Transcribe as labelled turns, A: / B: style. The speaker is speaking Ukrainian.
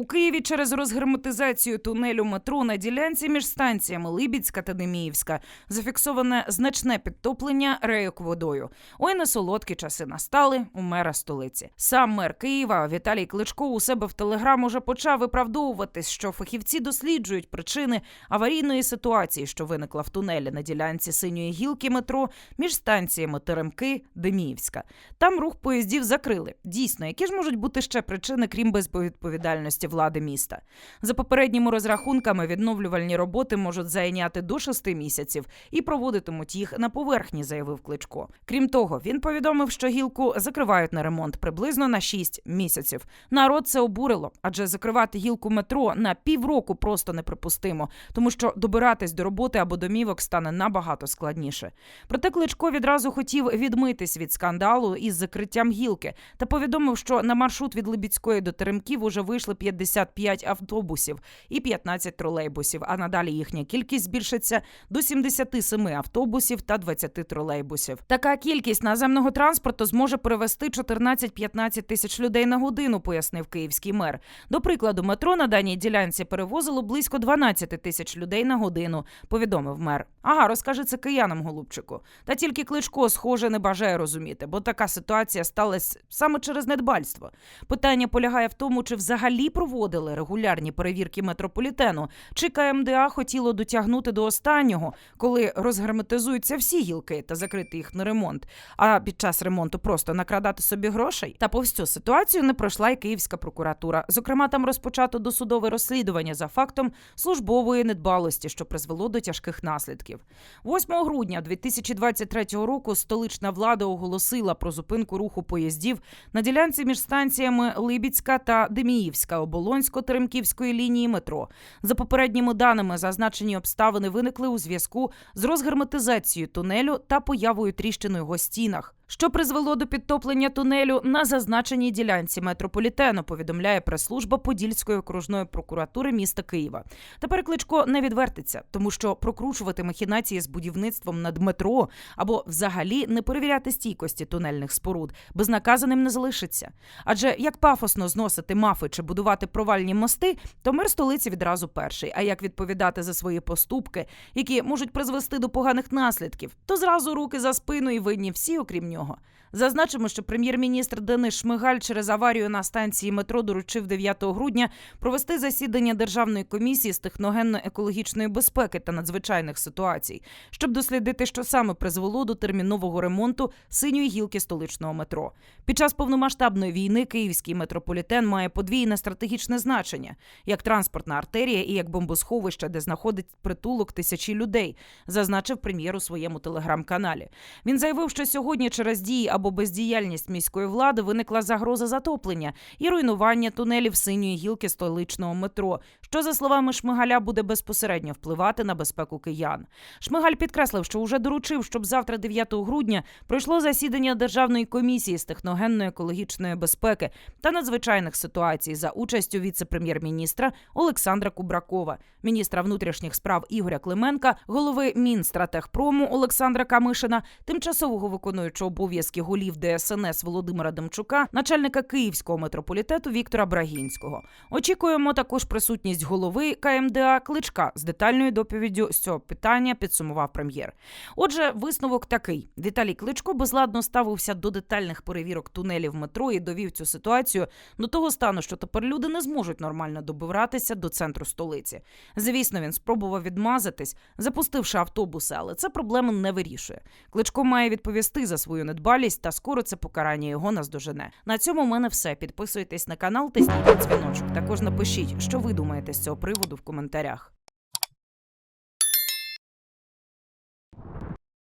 A: У Києві через розгерметизацію тунелю метро на ділянці між станціями Либідська та Деміївська зафіксоване значне підтоплення рейок водою. Ой, не солодкі часи настали у мера столиці. Сам мер Києва Віталій Кличко у себе в телеграм уже почав виправдовуватись, що фахівці досліджують причини аварійної ситуації, що виникла в тунелі на ділянці синьої гілки метро між станціями Теремки Деміївська. Там рух поїздів закрили. Дійсно, які ж можуть бути ще причини, крім безвідповідальності влади міста? За попередніми розрахунками, відновлювальні роботи можуть зайняти до шести місяців і проводитимуть їх на поверхні, заявив Кличко. Крім того, він повідомив, що гілку закривають на ремонт приблизно на 6 місяців. Народ це обурило, адже закривати гілку метро на півроку просто неприпустимо, тому що добиратись до роботи або домівок стане набагато складніше. Проте Кличко відразу хотів відмитись від скандалу із закриттям гілки та повідомив, що на маршрут від Либідської до Теремків уже вийшли 55 автобусів і 15 тролейбусів. А надалі їхня кількість збільшиться до 77 автобусів та 20 тролейбусів. Така кількість наземного транспорту зможе перевести 14-15 тисяч людей на годину, пояснив київський мер. До прикладу, метро на даній ділянці перевозило близько 12 тисяч людей на годину, повідомив мер. Ага, розкажи це киянам, голубчику. Та тільки Кличко, схоже, не бажає розуміти, бо така ситуація сталася саме через недбальство. Питання полягає в тому, чи взагалі проводили регулярні перевірки метрополітену, чи КМДА хотіло дотягнути до останнього, коли розгерметизуються всі гілки та закрити їх на ремонт, а під час ремонту просто накрадати собі грошей. Та повз цю ситуацію не пройшла й Київська прокуратура. Зокрема, там розпочато досудове розслідування за фактом службової недбалості, що призвело до тяжких наслідків. 8 грудня 2023 року столична влада оголосила про зупинку руху поїздів на ділянці між станціями Либіцька та Деміївська Оболонсько-Теремківської лінії метро. За попередніми даними, зазначені обставини виникли у зв'язку з розгерметизацією тунелю та появою тріщини його стінах. Що призвело до підтоплення тунелю на зазначеній ділянці метрополітену, повідомляє прес-служба Подільської окружної прокуратури міста Києва. Тепер Кличко не відвертиться, тому що прокручувати махінації з будівництвом над метро або взагалі не перевіряти стійкості тунельних споруд безнаказаним не залишиться. Адже як пафосно зносити мафи чи будувати провальні мости, то мер столиці відразу перший. А як відповідати за свої поступки, які можуть призвести до поганих наслідків, то зразу руки за спину і винні всі, окрім нього. Зазначимо, що прем'єр-міністр Денис Шмигаль через аварію на станції метро доручив 9 грудня провести засідання державної комісії з техногенно-екологічної безпеки та надзвичайних ситуацій, щоб дослідити, що саме призвело до термінового ремонту синьої гілки столичного метро. Під час повномасштабної війни київський метрополітен має подвійне стратегічне значення як транспортна артерія і як бомбосховище, де знаходить притулок тисячі людей, зазначив прем'єр у своєму телеграм-каналі. Він заявив, що сьогодні через дії або бездіяльність міської влади виникла загроза затоплення і руйнування тунелів синьої гілки столичного метро, що за словами Шмигаля буде безпосередньо впливати на безпеку киян. Шмигаль підкреслив, що вже доручив, щоб завтра, 9 грудня, пройшло засідання державної комісії з техногенно-екологічної безпеки та надзвичайних ситуацій за участю віце-прем'єр-міністра Олександра Кубракова, міністра внутрішніх справ Ігоря Клименка, голови Мінстратехпрому Олександра Камишина, тимчасового виконуючого обов'язки голів ДСНС Володимира Демчука, начальника Київського метрополітету Віктора Брагінського. Очікуємо також присутність голови КМДА Кличка з детальною доповіддю з цього питання. Підсумував прем'єр. Отже, висновок такий: Віталій Кличко безладно ставився до детальних перевірок тунелів метро і довів цю ситуацію до того стану, що тепер люди не зможуть нормально добиратися до центру столиці. Звісно, він спробував відмазатись, запустивши автобуси, але це проблему не вирішує. Кличко має відповісти за свою недбалість, та скоро це покарання його наздожене. На цьому в мене все. Підписуйтесь на канал, тисніть дзвіночок. Також напишіть, що ви думаєте з цього приводу в коментарях.